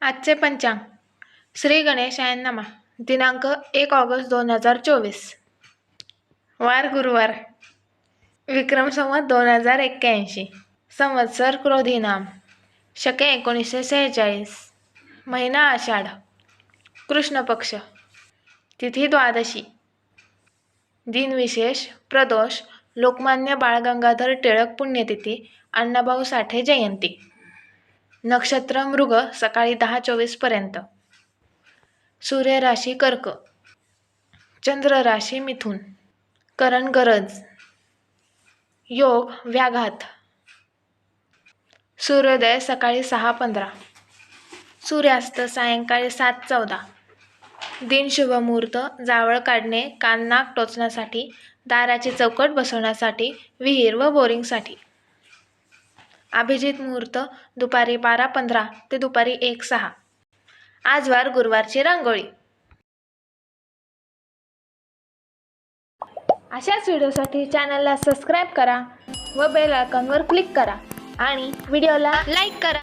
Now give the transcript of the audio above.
आजचे पंचांग. श्री गणेश नमा. दिनांक एक ऑगस्ट दोन हजार चोवीस. वार गुरुवार. विक्रम संवत दोन हजार एक्क्याऐंशी. संवत्सर क्रोधीनाम शके एकोणीसशे सेहेचाळीस. महिना आषाढ. कृष्ण पक्ष. तिथी द्वादशी. दिनविशेष प्रदोष लोकमान्य बाळ गंगाधर टिळक पुण्यतिथी अण्णाभाऊ साठे जयंती. नक्षत्र मृग सकाळी दहा चोवीसपर्यंत सूर्य राशी कर्क. चंद्र राशी मिथुन. करण गरज. योग व्याघात. सूर्योदय सकाळी सहा पंधरा. सूर्यास्त सायंकाळी सात चौदा. दिन शुभमुहूर्त जावळ काढणे कान नाक टोचण्यासाठी दाराची चौकट बसवण्यासाठी विहीर व बोरिंगसाठी. अभिजित मुहूर्त दुपारी बारा पंधरा ते दुपारी एक सहा. आजवार गुरुवारची रांगोळी. अशाच व्हिडिओसाठी चॅनलला सबस्क्राईब करा व बेल आयकॉनवर क्लिक करा आणि व्हिडिओला लाईक करा.